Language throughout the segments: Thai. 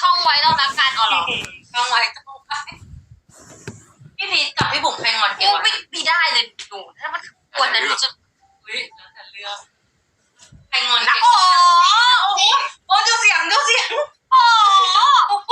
ท่องไว้ต้องรักกันอ๋อเหรอต้องไว้ต้องไว้พี่พีทกับพี่บุ๋มใครงอนเก่งกูกว่าไม่ไม่ได้เลยหนูถ้ามันควรนะหนูจะอุ้ยแล้วแต่เรื่องใครงอนนะเก่งโอ้โหโอ้โหโอ้ดูเสียงดูเสียงโอ้โ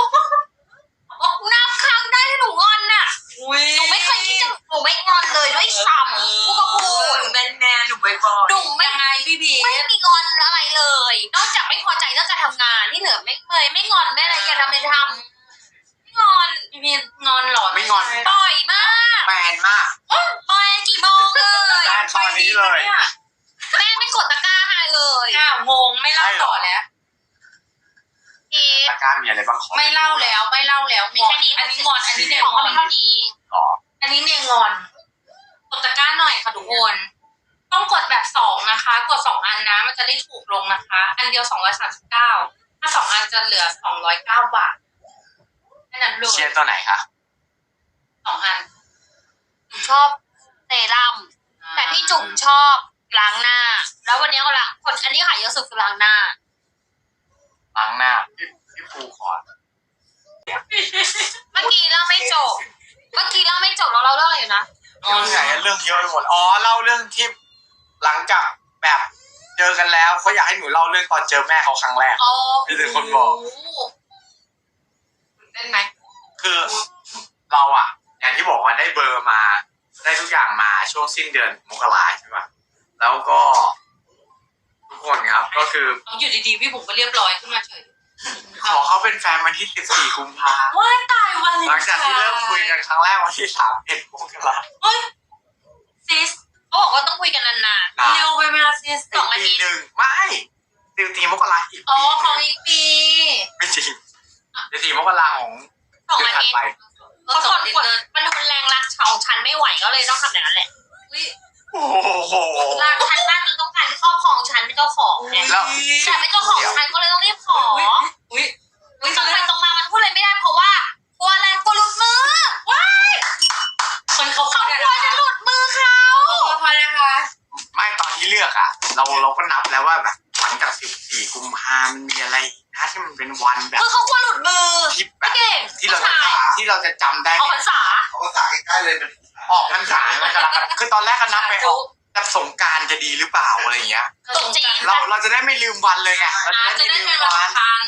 หนับครั้งได้ที่หนูงอนน่ะ อุ้ยหนูไม่เคยคิดจะหนูไม่งอนเลยด้วยซ้ำกูก็พูดหนูแมนแมนหนูไปก่อนหนูไม่ยังไงพี่พีทไม่มีงอนอะไรเลย นอกจากไม่พอใจเรื่องการทำงานที่เหลือไม่เคยไม่งอนไม่อะไรอยากทำอะไรทำไม่งอนพี่พีทงอนเหรอไม่งอนบ่อยมากแมนมากบ่อยกี่โมงเลยแมนตอนนี้เลยแม่ไม่กดตะกร้าให้เลยเก้าโมงไม่เล่าต่อแล้วพีทตะกร้ารมีอะไรบ้างขอไม่เล่าแล้วไม่เล่าแล้วมีแค่นี้อันนี้งอนอันนี้เนของงเขาอนมีเท่านี้ หรออันนี้เนงอนกดตะกร้าหน่อยค่ะทุกคนต้องกดแบบสองนะคะ กดสองอันนะ มันจะได้ถูกลงนะคะ อันเดียวสองร้อยสามสิบเก้าถ้าสองอันจะเหลือสองร้อยเก้าบาทแค่นั้นเลยเชียร์ตัวไหนคะสองอันหนูชอบเซรั่มแต่พี่จุ๋มชอบล้างหน้า แล้ววันนี้ก็ล้างคนอันนี้ขายเยอะสุดคือล้างหน้าล้างหน้าพี่พี่ปูขอเมื่อกี้เล่าไม่จบ เมื่อกี้เล่าไม่จบเราเล่าเรื่องอะไรอยู่นะ เรื่องไหนเรื่องเยอะไปหมดอ๋อเล่าเรื่องที่หลังจากแบบเจอกันแล้วเขาอยากให้หนูเล่าเรื่องตอนเจอแม่เขาครั้งแรก อ๋อมีแต่คนบอกตื่นเต้นไหมคือเราอะอย่างที่บอกว่าได้เบอร์มา ได้ทุกอย่างมาช่วงสิ้นเดือนมกราใช่ปะแล้วก็ ทุกคนครับ ก็คืออยู่ดีๆ พี่บุ๋มก็เรียบร้อยขึ้นมาเฉย ขอเขาเป็นแฟนวันที่ 14 กุมภาว้ายตายวันเลยหลังจากที่เริ่มคุยกันครั้งแรกวันที่31มกราเฮ้ยซิสเขาบอกว่าต้องคุยกันนานนานเร็วไปไหมล่ะซิสสองอาทิตย์ปีหนึ่งไม่สิบสี่มกราอีกอ๋อปีของอีกปีไม่จริงสิบสี่มกราของๆสองเดือนอาถัดทิตย์ไปเพราะคนกดมันทนแรงรักของฉันไม่ไหวก็เลยต้องทำอย่างนั้นแหละอุ้ยโอ้โห รักฉันมากจนต้องการครอบครองฉันเป็นเจ้าของเนี่ยแล้วแต่เป็นเจ้าของฉันก็เลยต้องรีบขอ รรษามันกรกฎาคมคือตอนแรกก็นับไปออกแต่สงกรารจะดีหรือเปล่าอะไรอย่างเงี้ย ตรงจีนเราเราจะได้ไม่ลืมวันเลยไงเราจะอาได้จจะไม่ได้ลืมเงินละวันพัน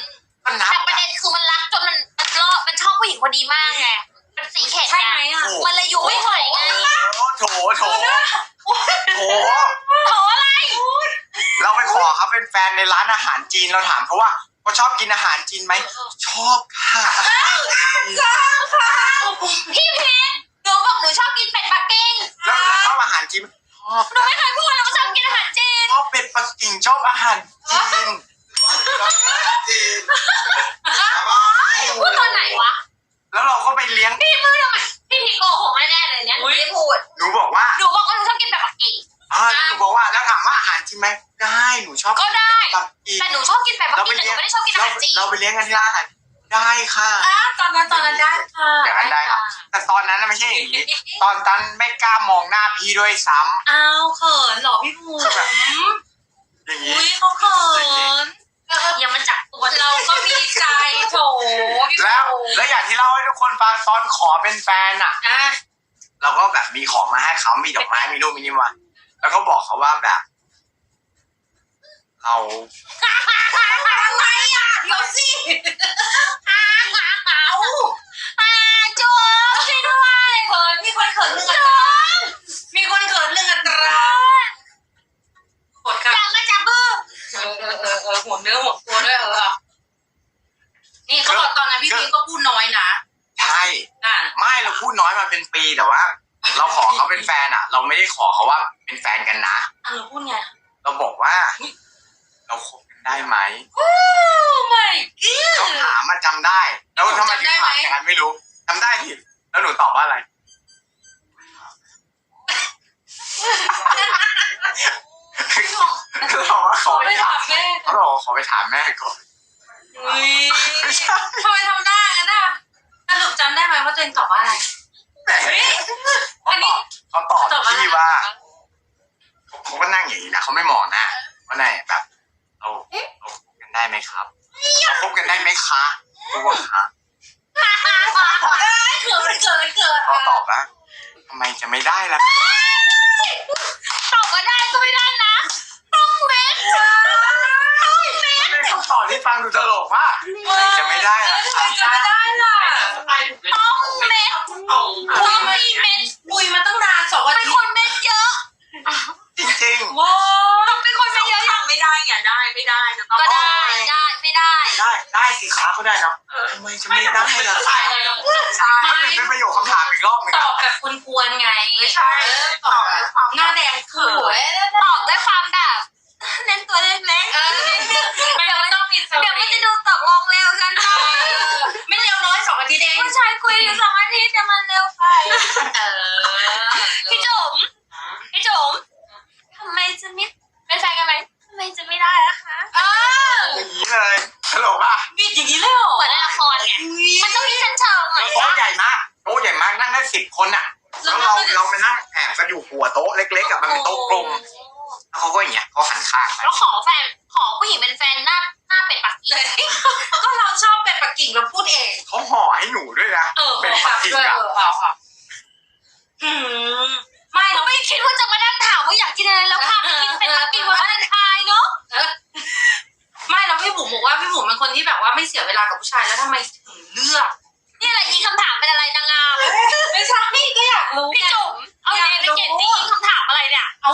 ก็นับแต่ประอะเด็นคือมันรักจนมันมันรอบมันชอบผู้หญิงคนดีมากไงมันสีเข็ดใช่ไหมไงอะ มันเลยอยู่ไม่ไหวไงโถโถโถโถอะไรเราไปขอเขาเป็นแฟนในร้านอาหารจีนเราถามเขาว่าเขาชอบกินอาหารจีนไหมชอบค่ะพี่พีท หนูบอกหนูชอบกินเป็ดปักกิ่งแล้วแล้วชอบอาหารจีนไหมชอบหนูไม่เคยพูดเลยว่าชอบกินอาหารจีนชอบเป็ดปักกิ่งชอบอาหารจีนจีนพูดตอนไหนวะ แล้วเราก็ไปเลี้ยง พี่มือทำไมพี่พีทโกหกแน่ๆเลยเนี่ยหนูไม่ได้พูด หนูบอกว่าหนูบอกว่าหนูชอบกินเป็ดปักกิ่ง อ่าแล้วหนูบอกว่าแล้วถามว่าอาหารจีนไหมได้หนูชอบก็ได้ เป็ปักกิ่งแต่หนูชอบกินเป็ดปักเรากิ่ไปงแต่หเลี้นูยงไม่ได้ชอบกินอาเราหารจีน เราไปเลี้ยงกันที่ร้านอาหาร ได้ค่ะอะตอนนั้นตอนนั้นได้ค่ะอย่างนั้นได้ครับแต่ตอนนั้นน่ะไม่ใช่อย่างนี้ตอนนั้นไม่กล้ามองหน้าพี่ด้วยซ้ำอ้าวเขินเหรอพี่ภูมิอย่างนี้ อุ้ยเขาเขินอย่ามาจับตัวเราก็มีใจโถพี่ภูมิแล้วแล้วอย่างที่เล่าให้ทุกคนฟังตอนขอเป็นแฟนอะ อะเราก็แบบมีของมาให้เขามีดอกไม้มีนู่นมีนี่มาแล้วก็บอกเขาว่าแบบ เราอะไรอะ เดี๋ยวสิอาเอาอาโจช่วยด้วยเขินมีคนเขินเรื่องโจอัตรามีคนเขินเรื่องอัตรากดอค่ะย่ามาจับมือเออเออเออเออห่วงเนื้อห่วงตัวด้วยเออนี่เขาบอกตอนนั้นพี่พีก็พูดน้อยนะใช่อะไม่เราพูดน้อยมาเป็นปีแต่ว่า เราขอเขาเป็นแฟนอะ เราไม่ได้ขอเขาว่าเป็นแฟนกันนะเออพูดไงเราบอกว่า เราคบกัน ได้ไหมโอ้ไม่เขาถามมาจำได้ แล้วทำไมถึงถามอย่างนั้นไม่รู้จำได้ผิดแล้วหนูตอบว่าอะไร เราบอกว่าขอไม่ไปถาถามมแม่เขาบอกว่าขอไปถามแม่ก่อน อุ้ยไม่ใช่ ทำไมทำได้กันอะสรุปจำได้ไหมว่าตัวเองตอบว่าอะไรเขาตอบเขาตอบพี่ว่าเขาก็นั่งอย่างนี้นะเขาไม่มองหน้าว่าไหนแบบ เราเราคบกันได้ไหมครับเราคบกันได้ไหมคะรู้ว่าคะเกิดเกิดเกิดเขาตอบนะทำไมจะไม่ได้ล่ะตอบมาได้ก็ไม่ได้นะต้องเม็ดต้องเม็ดเป็นคำตอบที่ฟังดูตลกมากทำไคุยอยู่สองอาทิตย์แต่มันเร็วไป เออ เป็นปักกิ่งด้วยอะเออเอาค่ะอืมไม่เราไม่คิดว่าจะมานั่งถามว่าอยากกินอะไรแล้วค่ะไปกินเป็ดปักกิ่งวันวาเลนไทน์เนาะเออไม่แล้วพี่บุ๋มบอกว่าพี่บุ๋มเป็นคนที่แบบว่าไม่เสียเวลากับผู้ชายแล้วทำไมถึงเลือกนี่แหละยิงคำถามเป็นอะไรนางงามไม่ใช่ก็อยากรู้พี่จุ๋มเอาเนมไปเก็บนี่ยิงคำถามอะไรเนี่ยเอา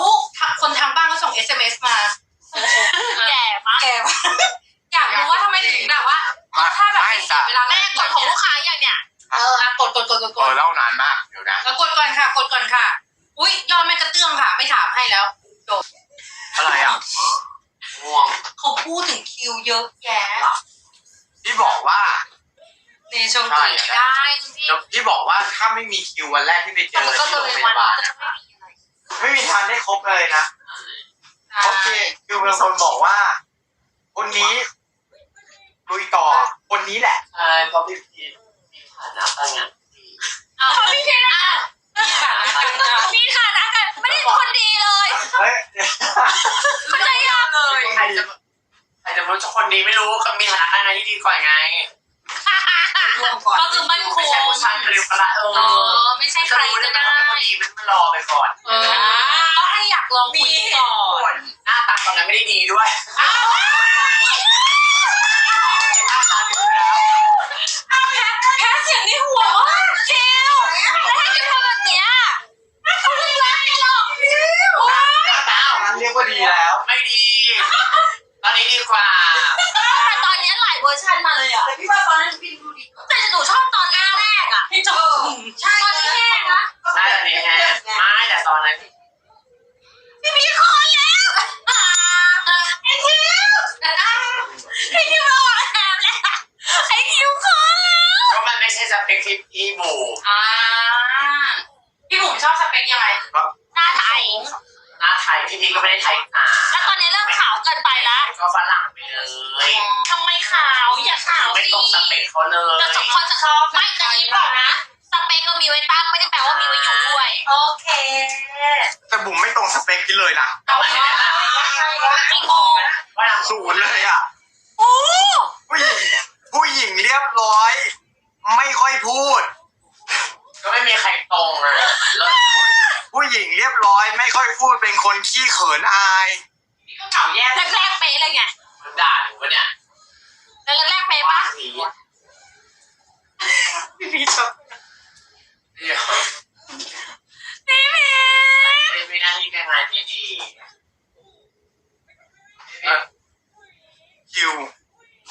คนทางบ้านก็ส่ง SMS มาโอ้โหแก่ปะแกวะอยากรู้ว่าทำไมถึงแบบว่าเออถ้าแบบไม่เสียเวลาแม่กดของลูกค้าอย่างเนี่ยเอออะกดก ดกดกดกเออดเล่านานมากเดี๋ยวนะแล้วกดก่อนค่ะ กดก่อนค่ะ อุ้ยยอดแม่กระเตื้องค่ะ ไม่ถามให้แล้วอะไรอะง่วงเขาพูดถึงคิวเยอะแยะพี่บอกว่าในชงกีได้คุณพี่เดี๋ยวพี่บอกว่าถ้าไม่มีคิววันแรกที่ไปเจแต่อมันก็ที่เลโรงยพวันยาบาลก็อะจะไม่มีอะไรไม่มีทางได้ครบเลยนะโอเคคือเป็นคนบอกว่า คนนี้ลุยต่อคนนี้แหละ ใช่เพราะพี่พีมีฐานะตั้งงั้น อ้าวพี่เทนะพี่ขากันนะมีฐานะกันไม่ได้คนดีเลยเฮ้ยเข้าใจยังเลยใครจะใครจะรู้จักคนนี้ไม่รู้ก็มีฐานะตั้งงั้นที่ดีกว่าไงก็คือมั่นคไม่งใช่ผู้ชายเร็วกระเอออ๋อไม่ใช่ใครรู้ก็ได้ได้ว่าคนนี้มันรอไปก่อนเออก็ให้อยากลองคุยก่อนหน้าตาตอนนั้นไม่ได้ดีด้วยห น้าตาของนั้นเรียกว่าดีแล้ว ไม่ดี ตอนนี้ดีกว่า แต่ตอนเนี้ยหลายเวอร์ชันมาเลยอะพี่ว่าตอนนั้นพี่ดูดีแต่หนูชอบตอนแรกอะพี่จบใช่ตอนนี้แห้งนะใช่ตอนนี้แฮะไม่แต่ตอนนั้นพี่มีคนแล้วอ่าไอ้คิวไอ้คิวเราอะแอบแล้วไอ้คิวคนแล้วก็มันไม่ใช่สเปคที่พี่บูอ่าพี่บุ๋มชอบสเปคยังไงหน้าไทย หน้าไทยพี่พีก็ไม่ได้ไทยอ่าแล้วตอนนี้เริ่มขาวเกินไปแล้วก็ฝรั่งไปเลยทำไมขาวอย่าขาวไม่สิตรงสเปคเขาเลยแต่สมพรจะชอบไม่แต่อีบอกนะสเปคเรามีไว้ตั้งไม่ได้แปลว่ามีไว้อยู่ด้วย โอเคแต่บุ๋มไม่ตรงสเปคพี่เลยนะเอาไปแล้วกี่โมงว่าศูนย์เลยอะโอ้ผู้หญิงผู้หญิงเรียบร้อย ไม่ค่อยพูด ก็ไม่มีใครตรงอะแล้ว ผู้หญิงเรียบร้อยไม่ค่อยพูดเป็นคนขี้เขินอายพี่ก็เก่าแย่แรกๆเป๊ะเลยไงด่าหนูวะเนี่ยแล้วแรกๆเป๊ะปะสีพี่พีชอบเดี๋ยวพี่พีไม่มีหน้าที่การงานที่ดีเออคิว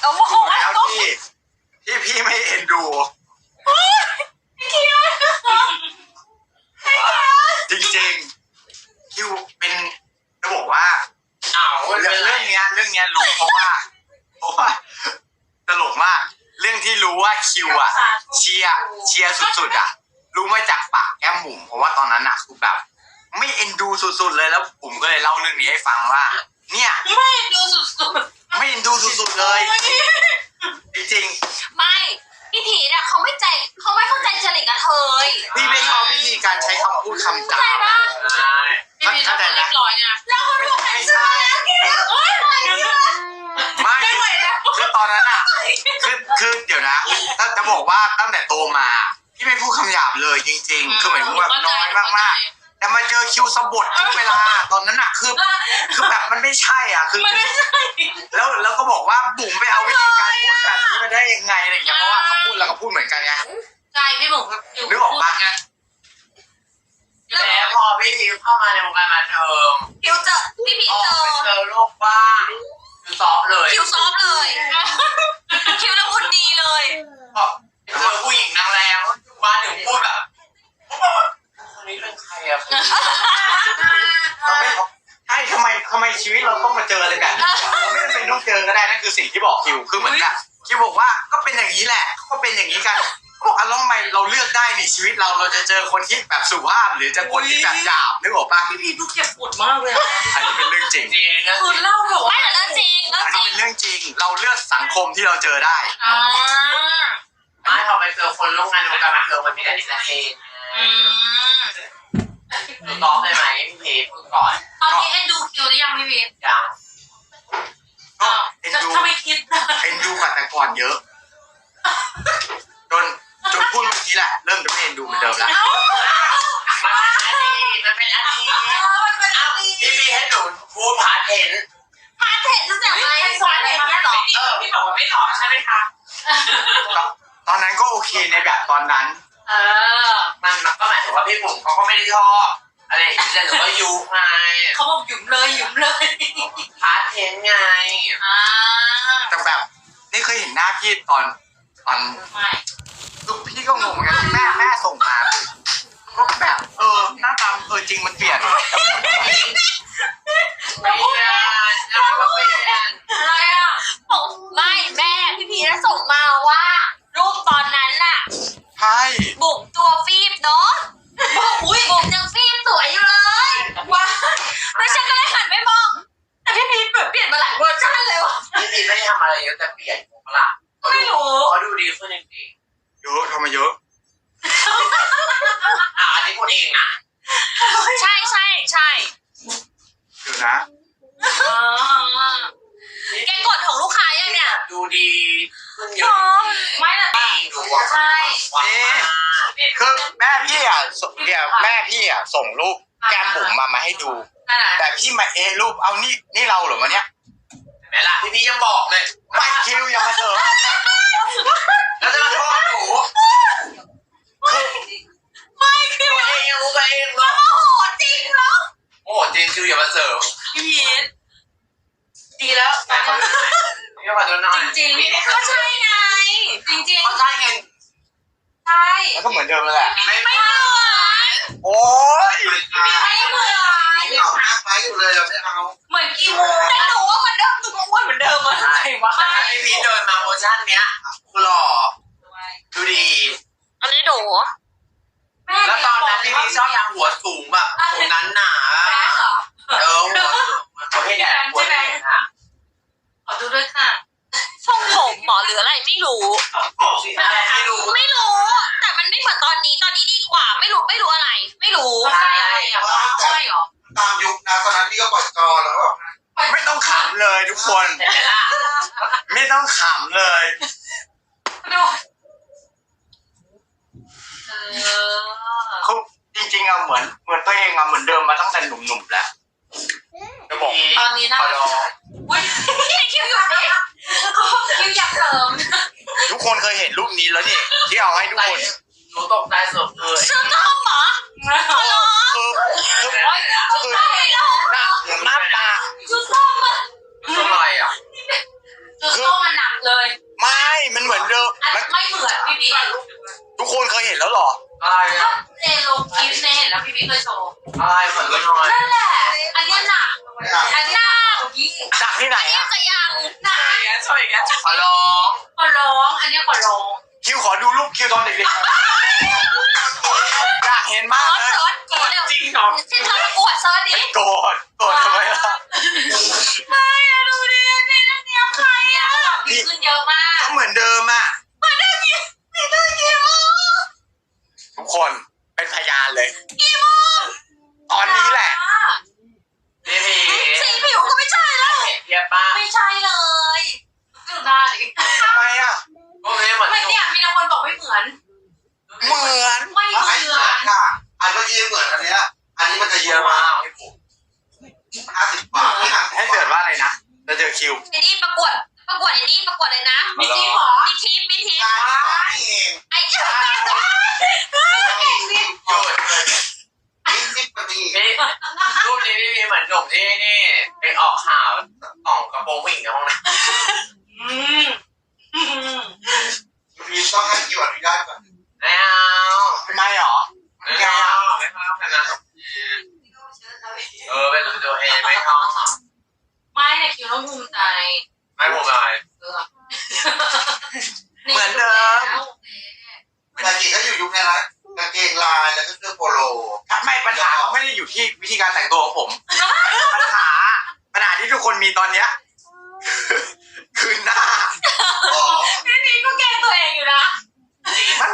โอ้โหถูกแล้วที่ที่พี่ไม่เอ็นดู จริงๆคิวเป็นจะบอกว่าเอ้าเรื่องเรื่องเนี้ยเรื่องเนี้ยรู้เพราะว่าเพราะว่าตลกมาก เรื่องที่รู้ว่าคิวอะ เชียร์เชียร์สุดๆอะ รู้มาจากปากแก้มหมุมเพราะว่าตอนนั้นอะคือแบบไม่เอ็นดูสุดๆเลยแล้วผมก็เลยเล่าเรื่องนี้ให้ฟังว่า เนี่ย ไม่ดูสุดไม่เอ็นดูสุดๆเลย จริงไม่ พี่ผีเนี่ยเขาไม่ใจเขาไม่เข้าใจจริตกระเทยๆพี่ไม่ชอบวิธีการใช้คำพูดคำจาเข้าใจปะใช่ๆพี่พีชอบคนเรียบร้อยนะ แล้วเขาดูแพนเซอร์แล้วเนี่ยเอ้ยไม่คือตอนนั้นนั้นอะคือคือเดี๋ยวนะจะจะบอกว่าตั้งแต่โตมา พี่ไม่พูดคำหยาบเลยจริง ๆ คือเหมือนว่าน้อยมากๆ แต่มาเจอคิวสะบดทุกเวลาตอนนั้นอะคือคือแบบมันไม่ใช่อะคือ มันไม่ใช่ แล้วแล้วก็บอกว่าบุ๋มไปเอาวิธีการพูดแบบนี้มาได้ยังไงอะไรอย่างเงี้ยเพราะว่าเขาพูดแล้วก็พูดเหมือนกันไงใช่พี่บุ๋มกับนึกออกปะกันแล้วพอพี่พีเข้ามาในวงการบันเทิงคิวเจอพี่พีชออกเจอไปเจอโลกบ้างคือซอฟต์เลยคิวซอฟต์เลยคิวละมุนดีเลย พอเจอผู้หญิงนางแรงมาถึงพูดแบบคนนี้เป็นใครอะ ใช่ทำไมทำไมชีวิตเราต้องมาเจออะไรแบบนี้เราไม่จำเป็นต้องเจอก็ได้นั่นคือสิ่งที่บอกคิวคือเหมือนกับคิวบอกว่าก็เป็นอย่างนี้แหละก็เป็นอย่างนี้กันเขาบอกอะแล้วทำไมเราเลือกได้นี่ชีวิตเราเราจะเจอคนที่แบบสุภาพหรือจะคนที่แบบหยาบนึกออกปะพี่พีดูเก็บปวดมากเลยอะอันนี้เป็นเรื่องจริงจริงนะคือเล่าแบบว่าไม่แต่เรื่องจริงเรื่องอันจนี้ริงเป็นเรื่องจริง เราเลือกสังคมที่เราเจอได้ อ่าไม่พอไปเจอคนร่วมงานในวงการบันเทิงมันมีแต่ดิสเทนอืม คือซอฟต์ได้ไหมพี่พีพูดก่อนตอนนี้เอ็นดูคิวหรือยังพี่พีอย่าก็เอ็นจะดูทำไมคิดนะเอ็นดูกว่าแต่ก่อนเยอะจนจนพูดเมื่อกี้แหละ เริ่มจะไม่เอ็นดูเหมือนเดิมแล้วมันเป็นอดีตมันเป็นอดีตเอ้าพี่พีให้หนูพูดพาร์ทเห็นพาเทนรู้จักไหมให้สอนอะไรมาหรอเออพี่บอกว่าไม่หล่อใช่ไหมคะตอนนั้นก็โอเคในแบบตอนนั้น เออ มันมันก็หมายถึงว่าพี่บุ๋มเขาก็ไม่ได้ชอบ อะไรอย่างนี้แต่หนูก็ยุไงเขาบอกหยุมเลยหยุมเลยพาร์ทเห็นไง อ่าแต่แบบนี่เคยเห็นหน้าพี่ตอนตอนไม่คือพี่ก็งงเหมือนกันแม่แม่ส่งมาก็แบบเออหน้าตาเออจริงมันเปลี่ยนไม่ได้แล้วก็เปลี่ยนอะไรอะผมไม่แม่พี่พีชน่ะส่งมาว่ารูปตอนนั้นน่ะใช่บุ๋มตัวฟีบเนาะอุ้ยบุ๋มยังฟีบสวยอยู่เลยว้าแล้วฉันก็เลยหันไปมองแต่พี่พีชเหมือนเปลี่ยนมาหลายเวอร์ชันเลยว่ะ พี่พีไม่ได้ทำอะไรเยอะแต่เปลี่ยนผมละ ไม่รู้ เขาดูดีขึ้นจริง เยอะทำมาเยอะ ๆอ่าอันนี้พูดเองนะ ใช่ใช่ใช่ เดี๋ยวนะ อ่า แกกดของลูกค้ายังเนี่ย ดูดีขึ้นเยอะ ไม่แต่ จริงดูว่า ใช่ ว่า คือแม่พี่อะส่งเนี่ยแม่พี่อะส่งรูปแก้มบุ๋มมามาให้ ดู นั่นน่ะแต่พี่มาเอะรูปเอานี่นี่เราเหรอวะเนี่ยเห็นไหมล่ะพี่พียังบอกเลยไม่คิวยังมาเจอแล้วจะมาโทษหนูคือตัวเองรู้ตัวเองเนาะโอ้โหจริงเนาะโอ้โหจริงคืออย่ามาเสิร์ฟพี่พีทดีแล้ว แต่ขอดูหน่อยนี่ขอดูหน่อยจริงๆก็ใช่ไง จริงเขาใช่ไงๆใช่แล้วก็เหมือนเดิมนั่นแหละ ไม่ไม่ไม่เหมือนโอ้ย ไม่เหมือน เอาหน้าไปอยู่เลยเราไม่เอาเหมือนกี่โมงแต่หนูว่าเหมือนเดิมหนูก็อ้วนเหมือนเดิมอะใช่วะถ้าพี่พีเดินมาเวอร์ชันเนี้ยคือหล่อดูดีอันนี้หนูแล้วตอนนั้นพี่พีชอบทำหัวสูงแบบผมนั้นหนาแม่เหรอเออหัวหัวเห็นหัวเห็นค่ะขอดูด้วยค่ะทรงผมหมอหรืออะไรไม่รู้อะไรไม่รู้ ไม่รู้ แต่มันไม่เหมือนตอนนี้ตอนนี้ดีกว่า ไม่รู้ไม่รู้อะไร ไม่รู้เขาใช่อะไรอะใช่เหรอ ตามยุคนะตอนนั้นพี่ก็ปล่อยจอแล้วแบบไม่ต้องขำเลยทุกคนเห็นไหมล่ะไม่ต้องขำเลย ดูเออเขาจริงๆอะเหมือน เหมือนตัวเองอะเหมือนเดิมมาตั้งแต่หนุ่มๆแล้วจะบอกตอนนี้นะขอร้องอุ้ยคิวอยู่เด็กคิวอยากเสริมทุกคนเคยเห็นรูปนี้แล้วนี่ที่เอาให้ทุกแต่คนหนูตกใจสุดเลยซื้อกล้องเหรอฮัลโหล คือคือคือหน้าหน้าตาชุดส้มอะทำอะไรอะจุดโต้มมันหนักเลย ไม่มันเหมือนเดิมอันไม่เหมือนพี่บิ๊กทุกคนเคยเห็นแล้วหรออะไรก็อะเจลงคลิปเนเห็นแล้วพี่บิ๊กเคยโชว์อะไรเหมือนกันหน่อยนั่นแหละอันนี้หนักอันนี้ยยิ่งจากที่ไหนอันี่อะจะยังหนักช่วยกันขอร้องขอร้องอันนี้ขอร้องคิวขอดูรูปคิวตอนเด็กๆ อยากเห็นมากอ๋อเลยเซิร์ชกดเร็วจริงเหรอที่เธอประกวดเซิร์ชดิโกรธโกรธทำไมล่ะไม่อะดูดินี่นั่นเนี่ยใครอะดีขึ้นเยอะมาก ก็เหมือนเดิมอะทุกคนเป็นพยานเลย ตอนนี้แหละ พี่พี สีผิวก็ไม่ใช่แล้ว เห็นเพียป้า ไม่ใช่เลย มำได้เลย ทำไมอะ พวกนี้เหมือน ไม่เนี่ยมีแต่คนบอกไม่เหมือน เหมือน ไม่เห ไอ้ มื เหมื อ อน น ค่ะ อันเมื่อกี้เหมือนอันเนี้ยอันนี้มันจะ เย เย อะ อะ มามาก กพี่ผม ห้าสิบบาทนี่ห้าสิบ ให้เกิดว่าอะไรนะจะเจอคิว ไอ้นี่ประกวดประกวดไอ้นี่ประกวดเลยนะ มีจริงเหรอ มีทิปมีทิป งานนี่เอง ไอ้ หยุดเลย ยี่สิบนาที พี่รูปนี้พี่พีเหมือนหนุ่มที่นี่ไปออกข่าวอ่องกระโปรงผู้หญิงในห้องน้ อืมอืม มีต้องให้คิวอนุญาตก่อนำไม่เอา ทำไมหรอ ไม่เอาไม่เอาขนาดนั้นเออเป็นตัวเองไม่ชอบ ไม่แต่คิวต้องภูมิใจ ไม่ผมอะไร เออ เหมือนเดิม แต่จริงก็อยู่ยุค นี้นะกางเกงลายแล้วก็เสื้อโปโล ไม่ปัญหาเขาไม่ได้อยู่ที่วิธีการแต่งตัวของผม ปัญหาปัญหาที่ทุกคนมีตอนเนี้ย คือหน้าอ๋อพี่พีก็แกล้งตัวเองอยู่นะมัน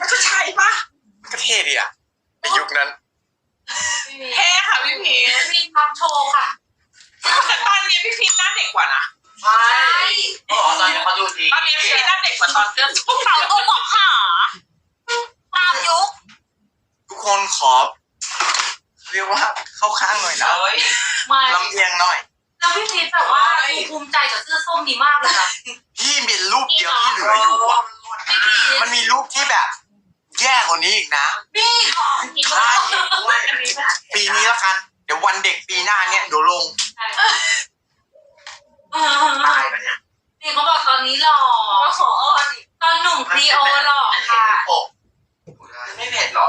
มันก็ใช่ปะมันก็เท่ดีอะในยุคนั้น เท่ค่ะพี่พีชพี่พักโชว์ค่ะแต่ตอนนี้พี่พีชหน้าเด็กกว่านะใช่เขาบอกว่าตอนนี้เขาดูดีตอนนี้พี่พีชหน้าเด็กกว่าตอนเสื้อส้มเสาตัวบอกหาตามยุคทุก คนขอเรียกว่าเข้าข้างหน่อยนะเอ้ยไม่ลำเอียงหน่อย แล้วพี่พีชแบบว่าดูภูมิใจกับเสื้อส้มดีมากเลยนะพี่มีรูปเดียวที่เหลืออยู่อะพี่พีชมันมีรูปที่แบบ แย่กว่านี้อีกนะนี่ของอีกใช่ปีนี้แล้วกัน เดี๋ยววันเด็กปีหน้าเนี่ยเดี๋ยวลงตายปะเนี่ยนี่เขาบอกตอนนี้หล่อขออ้อนอีกตอนหนุ่มพรีโอหล่อค่ะไม่เผ็ดหรอ